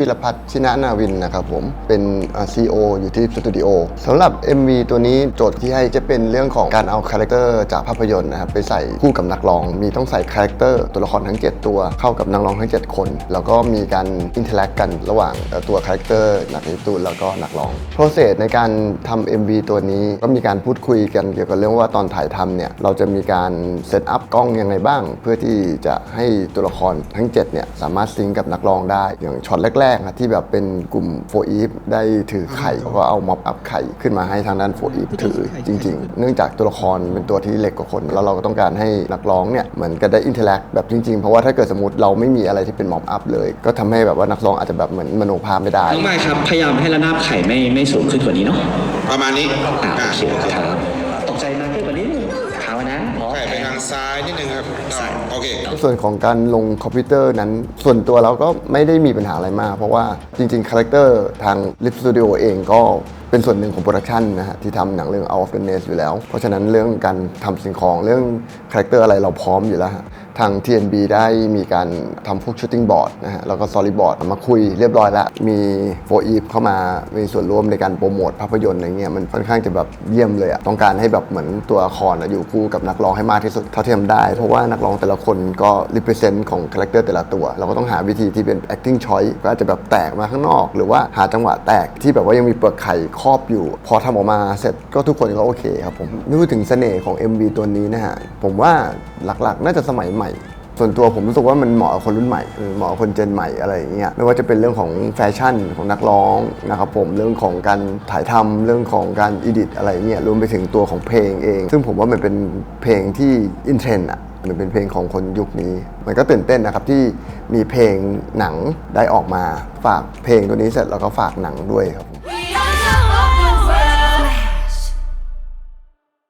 วิรพัฒน์ชินะนาวินนะครับผมเป็นซีโออยู่ที่สตูดิโอสำหรับ MV ตัวนี้โจทย์ที่ให้จะเป็นเรื่องของการเอาคาแรคเตอร์จากภาพยนตร์นะครับไปใส่คู่กับนักร้อง มีต้องใส่คาแรคเตอร์ตัวละครทั้ง 7 ตัวเข้ากับนักร้องทั้ง 7 คน แล้วก็มีการอินเทอร์แอคกันระหว่างตัวคาแรคเตอร์นักดนตรีแล้วก็นักร้องโปรเซสในการทำ MV ตัวนี้ก็มีการพูดคุยกันเกี่ยวกับเรื่องว่าตอนถ่ายทำเนี่ยเราจะมีการเซตอัพกล้องยังไงบ้าง เพื่อที่จะให้ตัวละครทั้ง7เนี่ยสามารถซิงก์กับนักร้องได้อย่างช็อตแรกๆนะที่แบบเป็นกลุ่มโฟอีฟได้ถือไข่เขาก็เอาม็อบอัพไข่ขึ้นมาให้ทางด้านโฟอีฟถือจริง ๆ เนื่องจากตัวละครเป็นตัวที่เล็กกว่าคน แล้วเราก็ต้องการให้นักร้องเนี่ยเหมือนกับได้อินเทอร์แอคแบบจริงๆ เพราะว่าถ้าเกิดสมมติเราไม่มีอะไรที่เป็นม็อบอัพเลย ก็ทำให้แบบว่านักร้องอาจจะแบบเหมือนมโนภาพไม่ได้น้องไม้ครับพยายามให้ระนาบไข่ไม่ไม่สูงขึ้นกว่านี้เนาะประมาณนี้อ่าอ่าโอเคครับ ซ้ายนิดนึงครับโอเคส่วนของการลงคอมพิวเตอร์นั้น ส่วนตัวเราก็ไม่ได้มีปัญหาอะไรมาก เพราะว่าจริงๆ คาแรคเตอร์ทาง Lip Studio เองก็เป็นส่วนหนึ่งของโปรดักชันนะฮะที่ทำหนังเรื่อง Out of the Nest อยู่แล้ว เพราะฉะนั้นเรื่องการทำสิ่งของเรื่องคาแรคเตอร์อะไรเราพร้อมอยู่แล้วฮะ ทาง TNB ได้มีการทำพวกชูตติ้งบอร์ดนะฮะแล้วก็ Storyboard มาคุยเรียบร้อยแล้ว มีโฟอีฟเข้ามามีส่วนร่วมในการโปรโมทภาพยนตร์อะไรเงี้ยมันค่อนข้างจะแบบเยี่ยมเลยอะต้องการให้แบบเหมือนตัวละครอยู่คู่กับนักร้องให้มากที่สุดเท่าที่ทำได้ เพราะว่านักร้องแต่ละคนก็ represent ของคาแรคเตอร์แต่ละตัว เราก็ต้องหาวิธีที่เป็น acting choice ก็อาจจะแบบแตกมาข้างนอก หรือว่าหาจังหวะแตกที่แบบว่ายังมีเปลือกไข่ครอบอยู่ พอทำออกมาเสร็จก็ทุกคนก็โอเคครับผมไม่พูดถึงเสน่ห์ของ MV ตัวนี้นะฮะผมว่าหลักๆ น่าจะสมัยใหม่ส่วนตัวผมรู้สึกว่ามันเหมาะกับคนรุ่นใหม่เออเหมาะกับคนเจนใหม่อะไรอย่างเงี้ยไม่ว่าจะเป็นเรื่องของแฟชั่นของนักร้องนะครับผมเรื่องของการถ่ายทำเรื่องของการอีดิตอะไรเงี้ยรวมไปถึงตัวของเพลงเอง ซึ่งผมว่ามันเป็นเพลงที่อินเทรนด์อะมันเป็นเพลงของคนยุคนี้ มันก็ตื่นเต้นนะครับที่มีเพลงหนังได้ออกมาฝากเพลงตัวนี้เสร็จแล้วก็ฝากหนังด้วยครับ